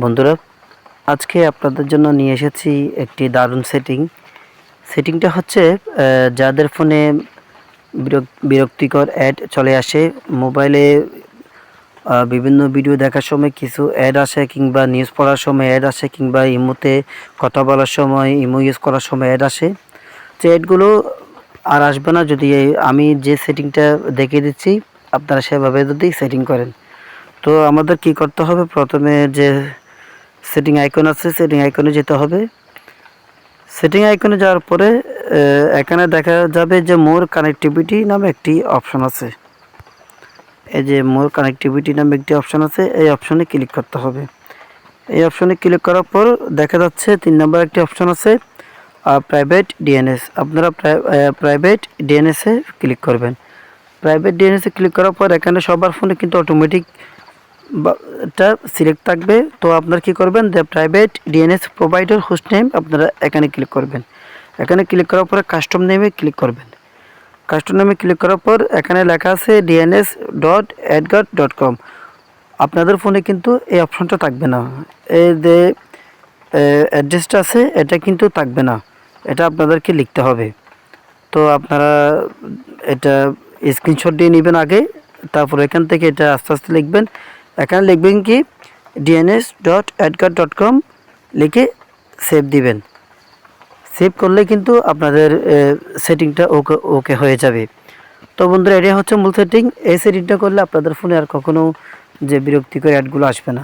বন্ধুরা, আজকে আপনাদের জন্য নিয়ে এসেছি একটি দারুণ সেটিং সেটিংটা হচ্ছে যাদের ফোনে বিরক- বিরক্তিকর অ্যাড চলে আসে, মোবাইলে বিভিন্ন ভিডিও দেখার সময় কিছু অ্যাড আসে কিংবা নিউজ পড়ার সময় অ্যাড আসে কিংবা ইমোতে কথা বলার সময় ইমো ইউজ করার সময় অ্যাড আসে। যে অ্যাডগুলো আর আসবে না যদি আমি যে সেটিংটা দেখিয়ে দিচ্ছি, আপনারা সেভাবে যদি সেটিং করেন। তো আমাদের কি করতে হবে? প্রথমে যে সেটিং আইকন আছে সেটিং আইকনে যেতে হবে। সেটিং আইকনে যাওয়ার পরে এখানে দেখা যাবে যে মোর কানেক্টিভিটি নামে একটি অপশন আছে। এই যে মোর কানেক্টিভিটি নামে একটি অপশন আছে, এই অপশনে ক্লিক করতে হবে। এই অপশনে ক্লিক করার পর দেখা যাচ্ছে তিন নম্বর একটি অপশন আছে প্রাইভেট ডিএনএস আপনারা প্রাইভেট ডিএনএসে ক্লিক করবেন। প্রাইভেট ডিএনএসে ক্লিক করার পর এখানে সবার ফোনে কিন্তু অটোমেটিক টা সিলেক্ট থাকবে। তো আপনারা কি করবেন? The private DNS provider host name আপনারা এখানে ক্লিক করবেন। এখানে ক্লিক করার পরে কাস্টম নেমে ক্লিক করবেন। কাস্টম নেমে ক্লিক করার পর এখানে লেখা আছে DNS dot AdGuard dot com আপনাদের ফোনে কিন্তু এই অপশনটা থাকবে না। এই যে অ্যাড্রেসটা আছে, এটা কিন্তু থাকবে না। এটা আপনাদেরকে লিখতে হবে। তো আপনারা এটা স্ক্রিনশট দিয়ে নেবেন আগে। তারপর এখান থেকে এটা আস্তে আস্তে লিখবেন। এখানে লিখবেন কি? DNS dot AdGuard dot com লিখে সেভ দিবেন। সেভ করলে কিন্তু আপনাদের সেটিংটা ওকে ওকে হয়ে যাবে। তো বন্ধুরা, এটাই হচ্ছে মূল সেটিং এই সেটিংটা করলে আপনাদের ফোনে আর কখনও যে বিরক্তিকর অ্যাডগুলো আসবে না।